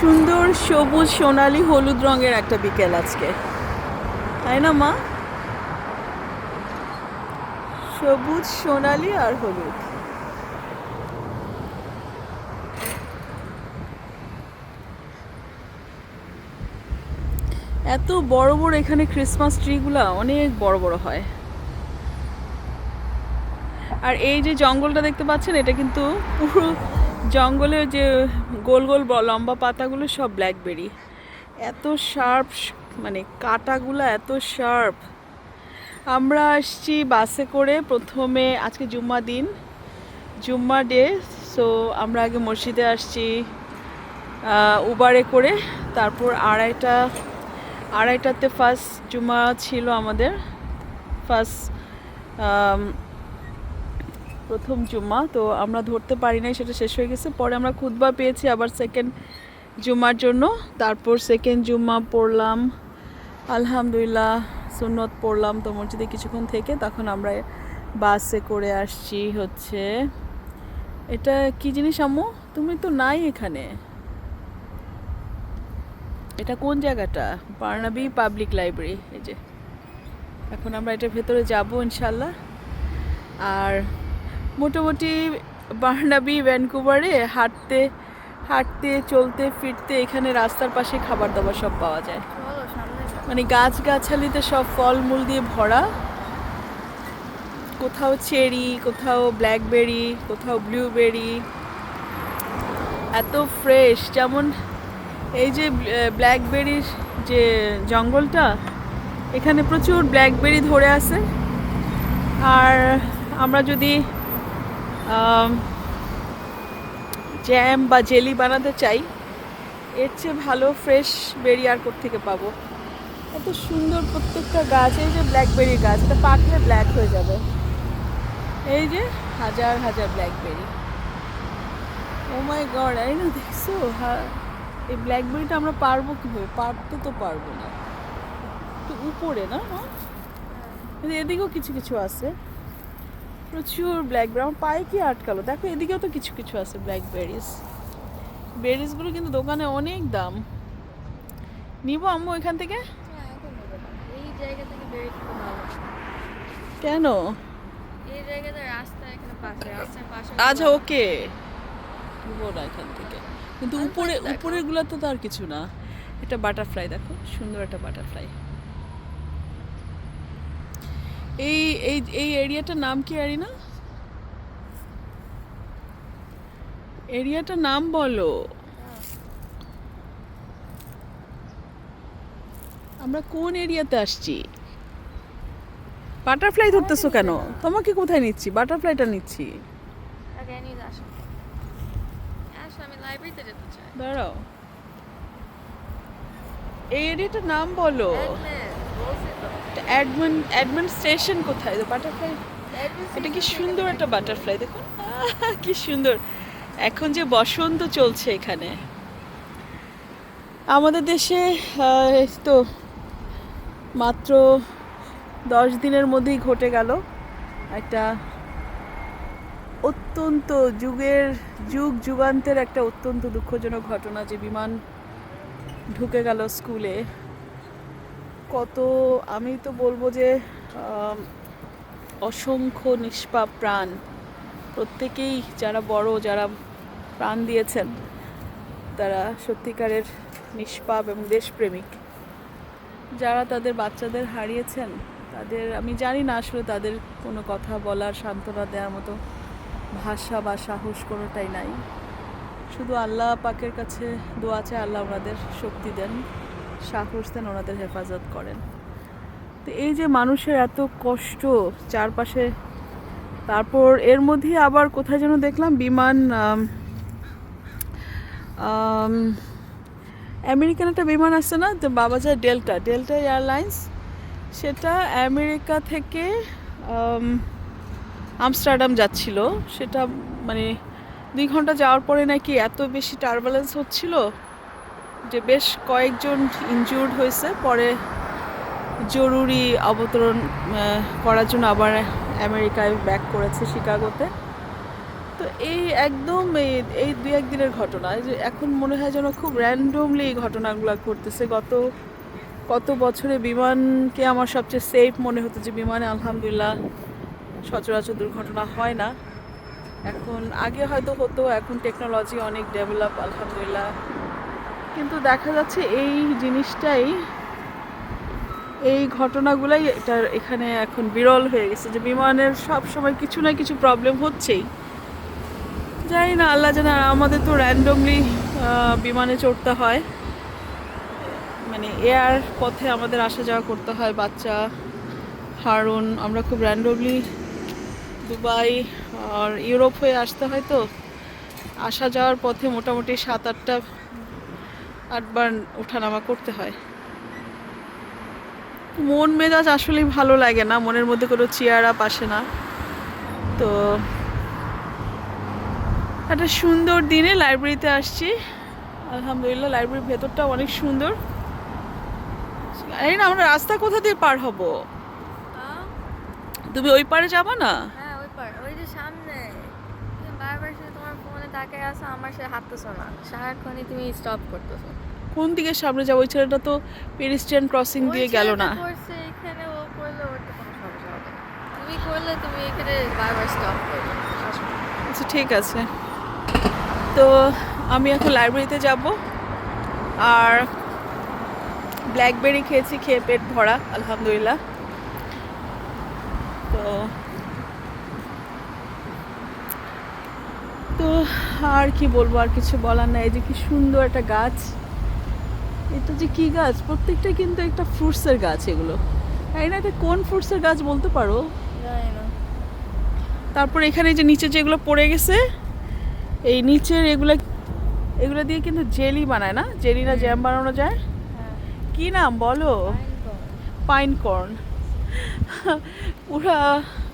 সুন্দর সবুজ সোনালি হলুদ রঙের একটা বিকেল আজকে। তাই না, মা? সবুজ, সোনালি আর হলুদ। এত বড় বড় এখানে ক্রিসমাস ট্রিগুলা অনেক বড় বড় হয়। আর এই যে জঙ্গলটা দেখতে পাচ্ছেন, এটা কিন্তু পুরো জঙ্গলের যে গোল গোল লম্বা পাতাগুলো সব ব্ল্যাকবেরি এত শার্প মানে কাটাগুলো এত শার্প আমরা আসছি বাসে করে প্রথমে, আজকে জুম্মা দিন, জুম্মা ডে সো আমরা আগে মসজিদে আসছি উবারে করে, তারপর আড়াইটা, আড়াইটাতে ফার্স্ট জুম্মা ছিল আমাদের। ফার্স্ট প্রথম জুম্মা, তো আমরা ধরতে পারি নাই, সেটা শেষ হয়ে গেছে। পরে আমরা খুদবা পেয়েছি আবার সেকেন্ড জুম্মার জন্য। তারপর সেকেন্ড জুম্মা পড়লাম, আলহামদুলিল্লাহ, সুন্নত পড়লাম তো মসজিদে কিছুক্ষণ থেকে। তখন আমরা বাসে করে আসছি হচ্ছে, এটা কি জিনিস আম্মু? তুমি তো নাই এখানে। এটা কোন জায়গাটা? বার্নাবি পাবলিক লাইব্রেরি, এই যে। এখন আমরা এটার ভেতরে যাব ইনশাল্লাহ। আর মোটামুটি বার্নাবি, ভ্যানকুভারে হাঁটতে হাঁটতে, চলতে, ফিরতে এখানে রাস্তার পাশে খাবার দাবার সব পাওয়া যায়। মানে গাছ গাছালিতে সব ফলমূল দিয়ে ভরা। কোথাও চেরি, কোথাও ব্ল্যাকবেরি, কোথাও ব্লুবেরি। এত ফ্রেশ, যেমন এই যে ব্ল্যাকবেরির যে জঙ্গলটা, এখানে প্রচুর ব্ল্যাকবেরি ধরে আছে। আর আমরা যদি জ্যাম বা জেলি বানাতে চাই। এর চেয়ে ভালো ফ্রেশ বেরি আর থেকে পাবো? এত সুন্দর প্রত্যেকটা গাছ, এই যে ব্ল্যাকবেরি গাছ, এটা পাকলে ব্ল্যাক হয়ে যাবে। এই যে হাজার হাজার ব্ল্যাকবেরি ও মাই গড এই না দেখছ? হ্যাঁ এই ব্ল্যাকবেরিটা আমরা পারব কীভাবে? পারতে তো পারব না। একটু উপরে না মা? এদিকেও কিছু কিছু আছে। প্রচুর ব্ল্যাকবেরি আমার পায়ে কি আটকালো? দেখো এদিকেও তো কিছু কিছু আছে ব্ল্যাক ব্ল্যাকবেরিজ বেরিজগুলো কিন্তু দোকানে অনেক দাম। নিবো আম্মু এখান থেকে? ভালো। কেন? আচ্ছা ওকে। নিবো না এখান থেকে। কিন্তু উপরে পাশে উপরেরগুলো তো আর কিছু না। এটা বাটারফ্লাই দেখো। সুন্দর একটা বাটারফ্লাই এই এই এই এরিয়াটার নাম কি আরিনা? এরিয়াটার নাম বলো। আমরা কোন এরিয়াতে আসছি? বাটারফ্লাই ধরতেছো কেন? তোমাকে কোথায় নিচ্ছি? বাটারফ্লাইটা নিচ্ছি। চাই। দাঁড়াও। এই এরিয়াটার নাম বলো। তো। অ্যাডমিন অ্যাডমিনিস্ট্রেশন কোথায়? বাটারফ্লাই এটা কি সুন্দর একটা বাটারফ্লাই দেখুন। কি সুন্দর। এখন যে বসন্ত চলছে এখানে। আমাদের দেশে তো মাত্র দশ দিনের মধ্যেই ঘটে গেল একটা অত্যন্ত যুগের, যুগ যুগান্তের একটা অত্যন্ত দুঃখজনক ঘটনা যে বিমান ঢুকে গেল স্কুলে। কত, আমি তো বলব যে অসংখ্য নিষ্পাপ প্রাণ প্রত্যেকেই যারা বড়, যারা প্রাণ দিয়েছেন, তারা সত্যিকারের নিষ্পাপ এবং দেশপ্রেমিক। যারা তাদের বাচ্চাদের হারিয়েছেন, তাদের, আমি জানি না আসলে তাদের কোনো কথা বলার সান্ত্বনা দেওয়ার মতো ভাষা বা সাহস কোনোটাই নাই। শুধু আল্লাহ পাকের কাছে দোয়া চায়, আল্লাহ ওনাদের শক্তি দেন। সাহস দেন ওনাদের হেফাজত করেন। তো এই যে মানুষের এত কষ্ট চারপাশে তারপর এর মধ্যে আবার কোথায় যেন দেখলাম বিমান আম, আম, আমেরিকান একটা বিমান আসছে না তো যায় ডেল্টা ডেল্টা এয়ারলাইন্স সেটা আমেরিকা থেকে আমস্টারডাম যাচ্ছিল। সেটা মানে দুই ঘণ্টা যাওয়ার পরে নাকি এত বেশি টার্বুলেন্স হচ্ছিল যে বেশ কয়েকজন ইনজুর্ড হয়েছে, পরে জরুরি অবতরণ করার জন্য আবার আমেরিকায় ব্যাক করেছে শিকাগোতে। তো এই একদম এই এই দুই একদিনের ঘটনা যে এখন মনে হয় যেন খুব র্যান্ডমলি এই ঘটনাগুলো ঘটতেছে। গত কত বছরে বিমানকে আমার সবচেয়ে সেফ মনে হতো যে বিমানে আলহামদুলিল্লাহ সচরাচর দুর্ঘটনা হয় না। এখন আগে হয়তো হতো, এখন টেকনোলজি অনেক ডেভেলপ আলহামদুলিল্লাহ। দেখা যাচ্ছে এই জিনিসটাই, এই ঘটনাগুলাই এটার এখানে এখন বিরল হয়ে গেছে যে বিমানের সব সময় কিছু না কিছু প্রবলেম হচ্ছেই। জানি না, আল্লাহ জানা আমাদের তো র্যান্ডমলি বিমানে চড়তে হয়। মানে এয়ার পথে আমাদের আসা যাওয়া করতে হয়, বাচ্চা, হারুন, আমরা খুব র্যান্ডমলি দুবাই আর ইউরোপ হয়ে আসতে হয় তো। আসা যাওয়ার পথে মোটামুটি সাত আটটা আটবার ওঠানামা করতে হয়। মন মেজাজ আসলেই ভালো লাগে না মনের মধ্যে কোনো চেয়ার আপ আসে না। তো একটা সুন্দর দিনে লাইব্রেরিতে আসছি। আলহামদুলিল্লাহ লাইব্রেরির ভেতরটা অনেক সুন্দর। না আমরা রাস্তা কোথা দিয়ে পার হব? তুমি ওই পারে যাব না হ্যাঁ ওই পার ওই যে সামনে তুমি বারবার শুধু তোমার ফোনে তাকায় আসো আমার সাথে হাঁটতেছো না। সারাক্ষণই তুমি স্টপ করতেছো। কোন দিকে সামনে যাব? ওই ছেলেটা তো পেরিস্ট্রিয়ান ক্রসিং দিয়ে গেল না। করছে এখানে ও করলে ওর তো কোনো সমস্যা হবে। তুমি করলে তুমি এখানে বারবার স্টপ করবে আচ্ছা ঠিক আছে। তো আমি এখন লাইব্রেরিতে যাব। আর ব্ল্যাকবেরি খেয়েছি খেয়ে পেট ভরা আলহামদুলিল্লাহ। তো তো আর কি বলব আর কিছু বলার নাই। এই যে কি সুন্দর একটা গাছ। এটা যে কি গাছ? প্রত্যেকটা কিন্তু একটা ফ্রুটসের গাছ এগুলো। তাই না? এটা কোন ফ্রুটসের গাছ বলতে পারো? তারপর এখানে যে নিচে যেগুলো পড়ে গেছে এই নিচের এগুলো এগুলো দিয়ে কিন্তু জেলি বানায় না? জেলি না জ্যাম বানানো যায়? হ্যাঁ। কি নাম বলো? পাইনকর্ন। তো।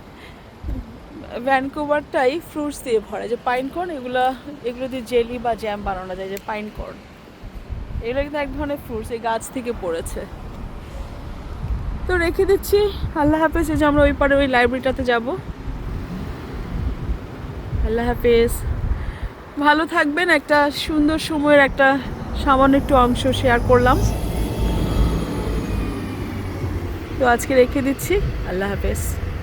ভ্যানকুভারটাই ফ্রুটস দিয়ে ভরা। যে পাইন কর্ন এগুলো এগুলো দিয়ে জেলি বা জ্যাম বানানো যায় যে পাইন কর্ন এগুলো কিন্তু এক ধরনের ফ্রুটস এই গাছ থেকে পড়েছে। তো রেখে দিচ্ছি। আল্লাহ হাফেজ যে আমরা ওই পারে ওই লাইব্রেরিটাতে যাব। আল্লাহ হাফেজ। ভালো থাকবেন, একটা সুন্দর সময়ের একটা সামান্য একটু অংশ শেয়ার করলাম। তো আজকে রেখে দিচ্ছি। আল্লাহ হাফেজ।